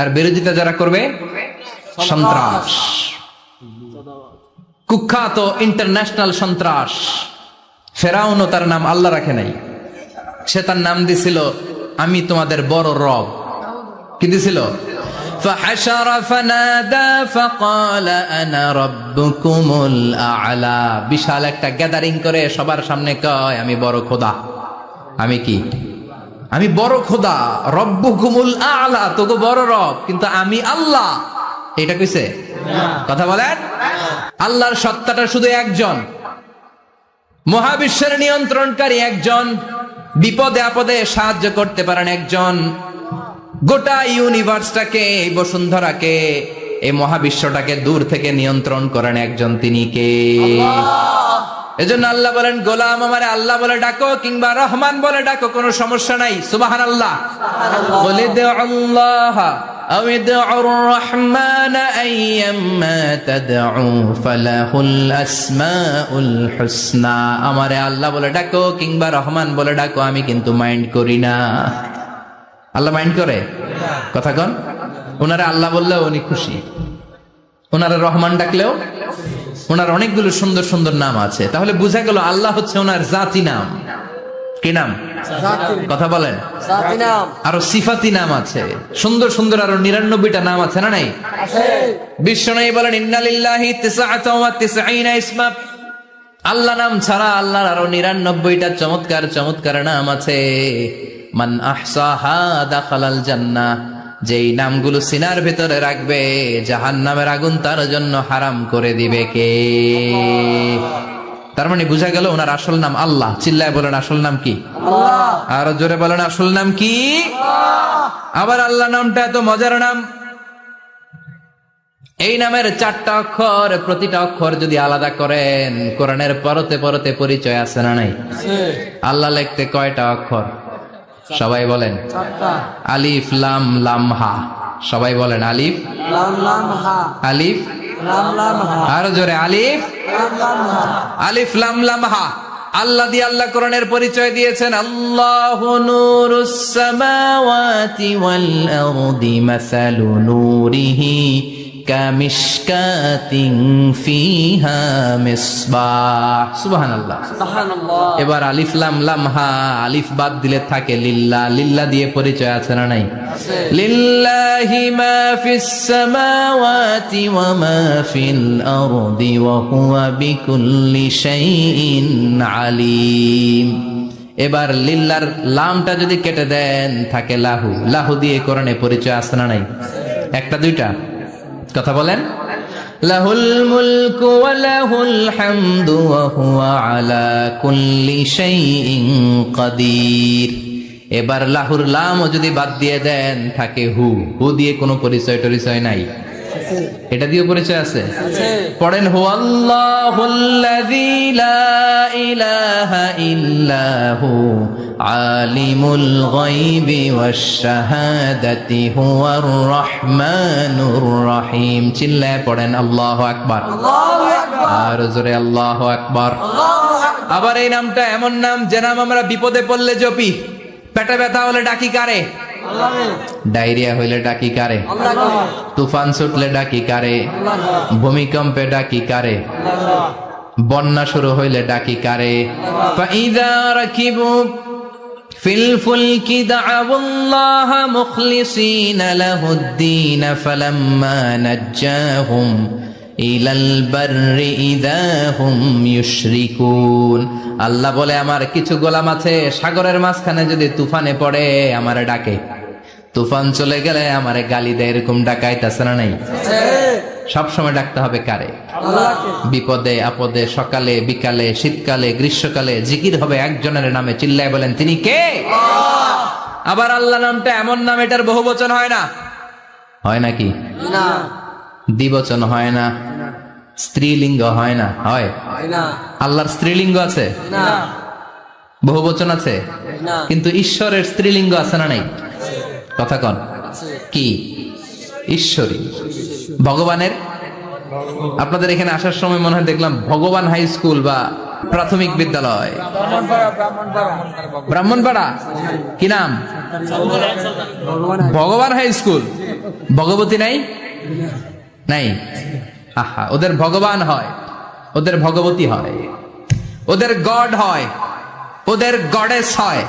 আর বিরোধিতা যারা করবে সন্ত্রাস কুখ্যাত ইন্টারন্যাশনাল সন্ত্রাস ফেরাউনও তার নাম আল্লাহ রাখে নাই সে তার নাম দিছিল আমি তোমাদের বড় রব কি দিছিল فحشر فنادى فقال انا ربكم الاعلى বিশাল একটা গ্যাদারিং করে সবার সামনে কয় আমি বড় খোদা আমি কি আমি বড় খোদা, রব্বুকুমুল আলা তোকে বড় রব, কিন্তু আমি আল্লাহ। এটা কইছে? কথা বলেন? আল্লাহর সত্তাটা শুধু একজন। মহাবিশ্বের নিয়ন্ত্রণকারী একজন। বিপদে আপদে সাহায্য করতে পারেন একজন। গোটা ইউনিভার্সটাকে, এই বসুন্ধরাকে, এই মহাবিশ্বটাকে দূর থেকে নিয়ন্ত্রণ করেন একজন। তিনি কে? এজন্য আল্লাহ বলেন গোলাম আমারে আল্লাহ বলে ডাকো কিংবা রহমান বলে ডাকো কোনো সমস্যা নাই সুবাহান আল্লাহ বলে দে আল্লাহ أو ادعوا الرحمن أيما تدعوا فله الأسماء الحسنى আমারে আল্লাহ বলে ডাকো কিংবা রহমান বলে ডাকো আমি কিন্তু মাইন্ড করি না আল্লাহ মাইন্ড করে কথা কন ওনারা আল্লাহ বললেও উনি খুশি ওনারা রহমান ডাকলেও ওনার অনেকগুলো সুন্দর সুন্দর নাম আছে। তাহলে বোঝা গেল আল্লাহ হচ্ছে ওনার জাতি নাম। কি নাম? কথা বলেন। আরও সিফাতি নাম আছে। সুন্দর সুন্দর আরও নিরানব্বইটা নাম আছে না নাই? বিশ্ব নাই বলেন ইন্নালিল্লাহি ইসমা আল্লাহ নাম ছাড়া আল্লাহর আরও নিরানব্বইটা চমৎকার চমৎকার নাম আছে। মান আহসাহা দাখালাল জান্নাহ। যেই নামগুলো সিনার ভিতরে রাখবে জাহান নামের আগুন তার জন্য হারাম করে দিবে কে? তার মানে বুঝা গেল ওনার আসল নাম আল্লাহ। চিল্লায় বলেন আসল নাম কি? আরও জোরে বলেন আসল নাম কি? আবার আল্লাহ নামটা এত মজার নাম। এই নামের চারটা অক্ষর প্রতিটা অক্ষর যদি আলাদা করেন কোরআনের পরতে পরতে পরিচয় আছে না নাই? আল্লাহ লিখতে কয়টা অক্ষর? সবাই বলেন। আলিফ লাম লাম হা। সবাই বলেন আলিফ। আলিফ। আরও জোরে আলিফ। আলিফ লাম লাম হা। আল্লাহ দিয়ে আল্লাহ কোরআনের পরিচয় দিয়েছেন। আল্লাহ নূরুস সামাওয়াতি ওয়াল আরদি মাসালু নূরিহি। কামিশকাতিন ফিহা মিসবাহ সুবহানাল্লাহ। সুবহানাল্লাহ। এবার আলিফ লাম লাম হা আলিফ বাদ দিলে থাকে লিল্লা। লিল্লা দিয়ে পরিচয় আছে না নাই? আছে। লিল্লাহি মা ফিস সামাওয়াতি ওয়া মা ফিল আরদি ওয়া হুয়া বিকুল্লি শাইইন আলিম। এবার লিল্লার লামটা যদি কেটে দেন থাকে লাহু। লাহু দিয়ে কোরআনে পরিচয় আছে না নাই? একটা দুইটা? কথা বলেন। লাহুল মুলকু ওয়া লাহুল হামদু ওয়া হুয়া আলা কুল্লি শাইইন কাদির। এবার লাহুর লামও যদি বাদ দিয়ে দেন থাকে হু। হু দিয়ে কোনো পরিচয় টরিচয় নাই। এটা দিয়ে পরিচয় আছে? পড়েন হু আল্লাহুল্লাযী লা ইলাহা ইল্লাহু আলিমুল গায়বি ওয়াশ শাহাদাতি হুয়ার রহমানুর রহিম। চিল্লায় পড়েন আল্লাহু আকবার। আল্লাহু আকবার। আর জোরে আল্লাহু আকবার। আল্লাহু আকবার। আবার এই নামটা এমন নাম যে নাম আমরা বিপদে পড়লে জপি। পেটে ব্যথা হলে ডাকি কারে? ডায়রিয়া হইলে ডাকি কারে? তুফান ছুটলে ডাকি কারে? ভূমিকম্পে ডাকি কারে? বন্যা শুরু হইলে ডাকি কারে? ফাইদা রাকিবু ফিল ফুলকি মুখলিসিনা লাহুদ্দিন ফালাম্মা নাজ্জাহুম ইলাল বাররি ইযা হুম ইউশরিকুন। আল্লাহ বলে, আমার কিছু গোলাম আছে, সাগরের মাঝখানে যদি তুফানে পড়ে, আমারে ডাকে। তুফান চলে গেলে আমারে গালি দেয়, এরকম ডাকাইতাছে না নাই? আছে সব সময় ডাকতে হবে কারে? বিপদে আপদে সকালে বিকালে শীতকালে গ্রীষ্মকালে জিকির হবে একজনের নামে চিল্লায় বলেন তিনি কে? আবার আল্লাহ নামটা এমন নাম এটার বহু বচন হয় না হয় নাকি দ্বিবচন হয় না? স্ত্রীলিঙ্গ হয় না? হয়? আল্লাহর স্ত্রীলিঙ্গ আছে? বহু বচন আছে? কিন্তু ঈশ্বরের স্ত্রীলিঙ্গ আছে না নাই? কথা কন। কি? ঈশ্বরী। ভগবানের? আপনাদের এখানে আসার সময় মনে হয় দেখলাম ভগবান হাই স্কুল বা প্রাথমিক বিদ্যালয়। ব্রাহ্মণপাড়া কি নাম? ভগবান ভগবান হাই স্কুল। ভগবতী নাই? নাই। আহা ওদের ভগবান হয় ওদের ভগবতী হয় ওদের গড হয় ওদের গডেস হয়।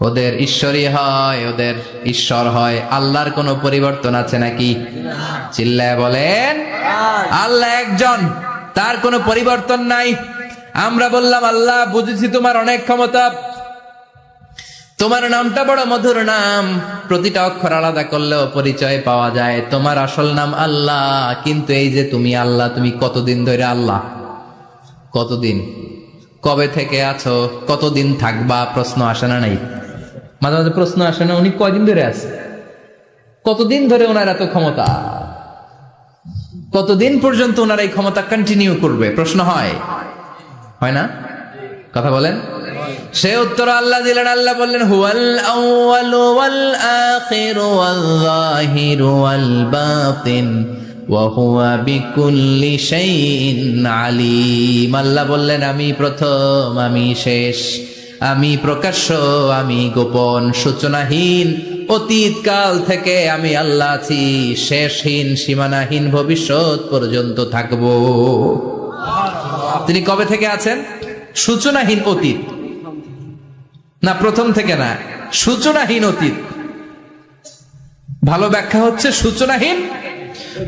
ওদের ঈশ্বরী হয়, ওদের ঈশ্বর হয়। আল্লাহর কোনো পরিবর্তন আছে নাকি? চিল্লায় বলেন, আল্লাহ একজন, তার কোনো পরিবর্তন নাই। আমরা বললাম, আল্লাহ, বুঝেছি তোমার অনেক ক্ষমতা। তোমার নামটা বড় মধুর নাম। প্রতিটা অক্ষর আলাদা করলেও পরিচয় পাওয়া যায়। তোমার আসল নাম আল্লাহ, কিন্তু এই যে তুমি আল্লাহ, তুমি কতদিন ধরে আল্লাহ? কতদিন? কবে থেকে আছো? কতদিন থাকবা? প্রশ্ন আসে না নাই? মাঝে মাঝে প্রশ্ন আসে না, উনি কয়দিন ধরে আছে? কতদিন ধরে ওনার এত ক্ষমতা? কতদিন পর্যন্ত ওনার এই ক্ষমতা কন্টিনিউ করবে? প্রশ্ন হয়। হয় না? কথা বলেন। সে উত্তর আল্লাহ দিলেন, আল্লাহ বললেন ওয়াল আলিম। আল্লাহ বললেন, আমি প্রথম, আমি শেষ। আমি প্রকাশ্য, আমি গোপন, সূচনাহীন অতীত কাল থেকে আমি আল্লাহ আছি, শেষহীন, সীমানাহীন ভবিষ্যৎ পর্যন্ত থাকব। তিনি কবে থেকে আছেন? সূচনাহীন অতীত। না, প্রথম থেকে না, সূচনাহীন অতীত। ভালো ব্যাখ্যা হচ্ছে সূচনাহীন।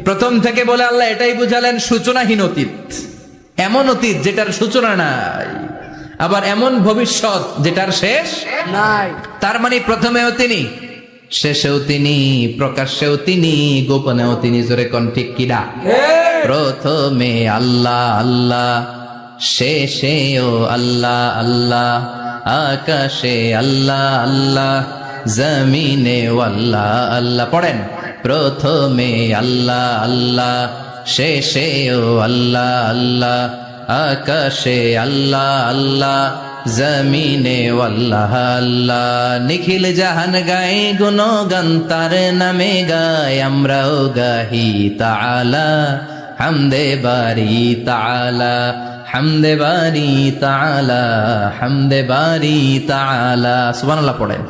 প্রথম থেকে বলে আল্লাহ এটাই বুঝালেন সূচনাহীন অতীত। এমন অতীত যেটার সূচনা নাই। আবার এমন ভবিষ্যৎ যেটার শেষ নাই। তার মানে প্রথমেও তিনি শেষেও তিনি প্রকাশ্যেও তিনি গোপনেও তিনি জোরে কন ঠিক কিনা প্রথমে আল্লাহ আল্লাহ শেষেও আল্লাহ আল্লাহ আকাশে আল্লাহ আল্লাহ জমিনে আল্লাহ আল্লাহ। পড়েন প্রথমে আল্লাহ আল্লাহ শেষেও আল্লাহ আল্লাহ আকাশে আল্লাহ আল্লাহ, জমিনে আল্লাহ আল্লাহ। নিখিল জাহান গায়ে গুণগান, তার নামে গায়, আমরাও গাহি তাআলা। হামদে বারি তাআলা, হামদে বারি তাআলা, হামদে বারি তাআলা। সুবহানাল্লাহ পড়েন।